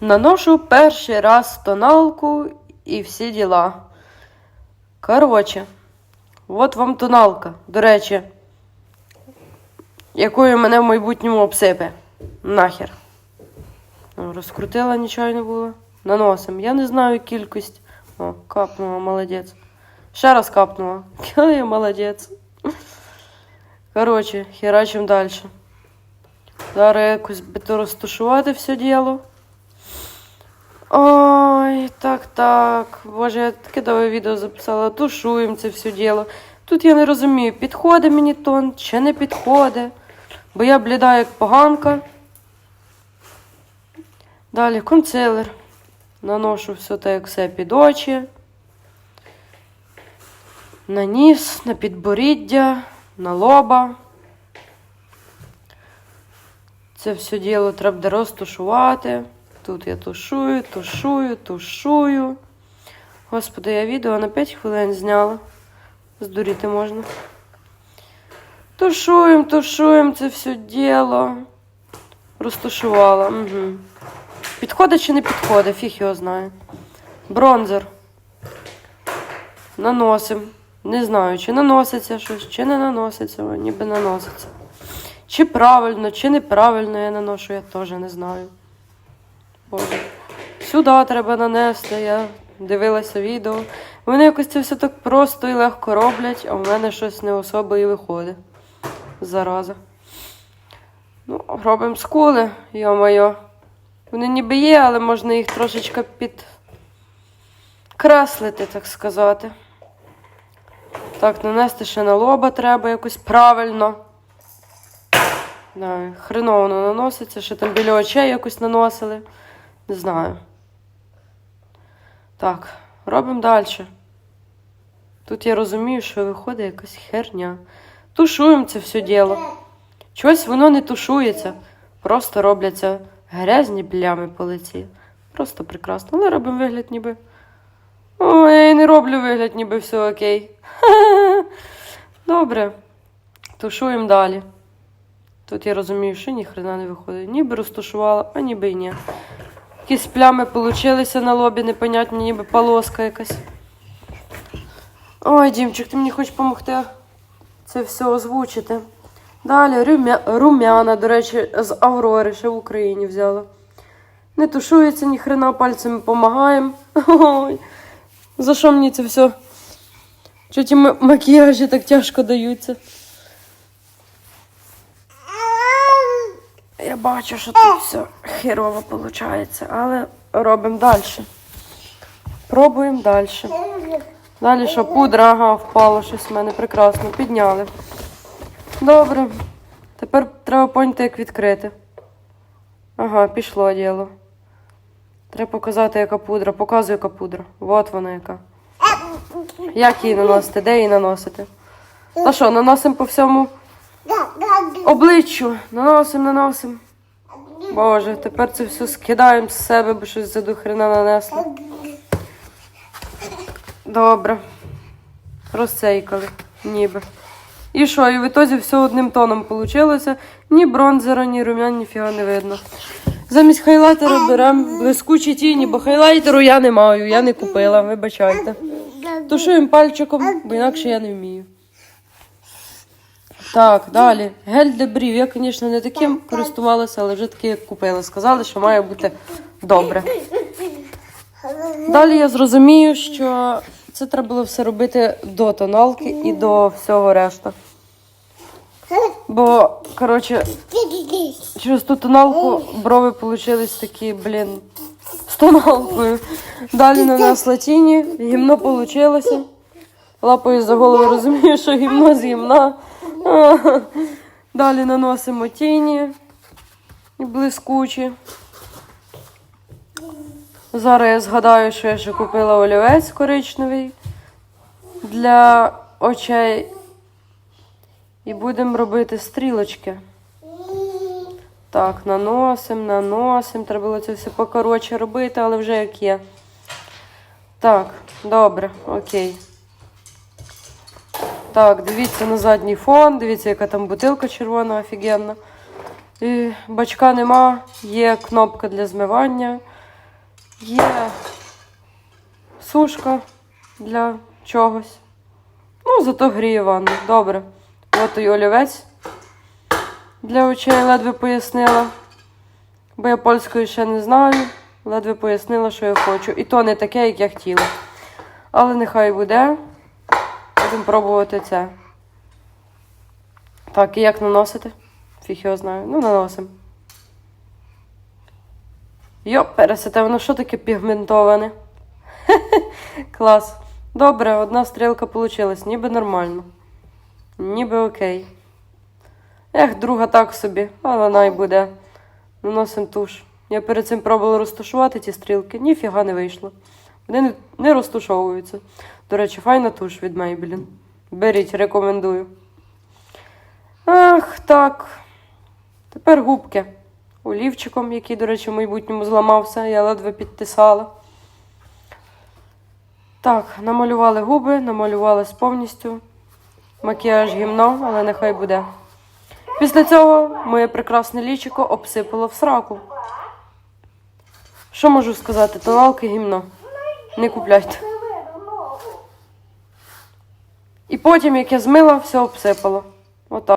Наношу перший раз тоналку і всі діла. Коротше, от вам тоналка. До речі, якою мене в майбутньому обсипе. Нахер. Розкрутила, нічого не було. Наносим. Я не знаю кількість. О, капнула, молодець. Ще раз капнула. Я молодець. Коротше, херачим далі. Зараз якось би то розташувати все діло. Ой, так, так. Боже, я таке довге відео записала. Тушуємо це все діло. Тут я не розумію, підходить мені тон чи не підходить. Бо я бліда як поганка. Далі консилер. Наношу все так, як все під очі. На ніс, на підборіддя, на лоба. Це все діло треба розтушувати. Тут я тушую, тушую, тушую. Господи, я відео на 5 хвилин зняла. Здуріти можна. Тушуємо, тушуємо це все діло. Розтушувала. Угу. Підходить чи не підходить, фіг його знає. Бронзер. Наносимо. Не знаю, чи наноситься щось, чи не наноситься, ніби наноситься. Чи правильно, чи неправильно я наношу, я теж не знаю. Боже. Сюди треба нанести, я дивилася відео. Вони якось це все так просто і легко роблять, а в мене щось не особо і виходить. Зараза. Ну, робимо скули, йо-моє. Вони ніби є, але можна їх трошечки підкреслити, так сказати. Так, нанести ще на лоба треба якось правильно. Да, хреново наноситься, ще там біля очей якось наносили. Не знаю. Так, робимо далі. Тут я розумію, що виходить якась херня. Тушуємо це все діло. Чогось воно не тушується. Просто робляться грязні плями по лиці. Просто прекрасно. Але робимо вигляд ніби. О, я і не роблю вигляд, ніби все окей. Добре. Тушуємо далі. Тут я розумію, що ніхрена не виходить. Ніби розташувала, а ніби й ні. Якісь плями получилися на лобі, непонятні, ніби полоска якась. Ой, Дімчик, ти мені хочеш допомогти це все озвучити. Далі румя... румяна, до речі, з Аврори ще в Україні взяла. Не тушується ніхрена, пальцями допомагаємо. Ой, за що мені це все? Що ті макіяжі так тяжко даються? Я бачу, що тут все херово виходить, але робимо далі. Пробуємо далі. Далі що пудра, ага, впало щось в мене прекрасно. Підняли. Добре. Тепер треба поняти, як відкрити. Ага, пішло діло. Треба показати, яка пудра. Показую, яка пудра. От вона яка. Як її наносити? Де її наносити? Та що, наносимо по всьому обличчю. Наносимо, наносимо. Боже, тепер це все скидаємо з себе, бо щось за хрена нанесли. Добре. Розцейкали, ніби. І що, і в ітозі все одним тоном вийшло. Ні бронзера, ні румян, ніфіга не видно. Замість хайлайтера беремо блискучі тіні, бо хайлайтеру я не маю, я не купила, вибачайте. Тушуємо пальчиком, бо інакше я не вмію. Так, далі. Гель для брів. Я, звісно, не таким користувалася, але вже такий купила. Сказали, що має бути добре. Далі я зрозумію, що це треба було все робити до тоналки і до всього решта. Бо, коротше, через ту тоналку брови вийшли такі, блін, з тоналкою. Далі нанесла тіні, гімно вийшло. Лапою за голову розумію, що гімно з гімна. Далі наносимо тіні блискучі. Зараз я згадаю, що я ще купила олівець коричневий для очей. І будемо робити стрілочки. Так, наносимо, наносимо. Треба було це все покоротше робити, але вже як є. Так, добре, окей. Так, дивіться на задній фон, дивіться, яка там бутилка червона, офігенна. І бачка нема, є кнопка для змивання. Є сушка для чогось. Ну, зато гріє ванну. Добре. От і олівець для очей ледве пояснила. Бо я польської ще не знаю. Ледве пояснила, що я хочу. І то не таке, як я хотіла. Але нехай буде. Будемо пробувати це. Так, і як наносити? Фіг його знаю. Ну, наносимо. Йо, пересете, воно що таке пігментоване? Клас. Добре, одна стрілка вийшла, ніби нормально. Ніби окей. Ех, друга так собі, але най буде. Наносимо туш. Я перед цим пробувала розташувати ті стрілки, ніфіга не вийшло. Вони не, розташовуються. До речі, файна туш від Maybelline. Беріть, рекомендую. Ах, так. Тепер губки. Олівчиком, який, до речі, в майбутньому зламався, я ледве підтисала. Так, намалювали губи, намалювались повністю. Макіяж гімно, але нехай буде. Після цього моє прекрасне лічико обсипало в сраку. Що можу сказати? Тоналки гімно. Не купляйте. І потім, як я змила, все обсипало. Отак.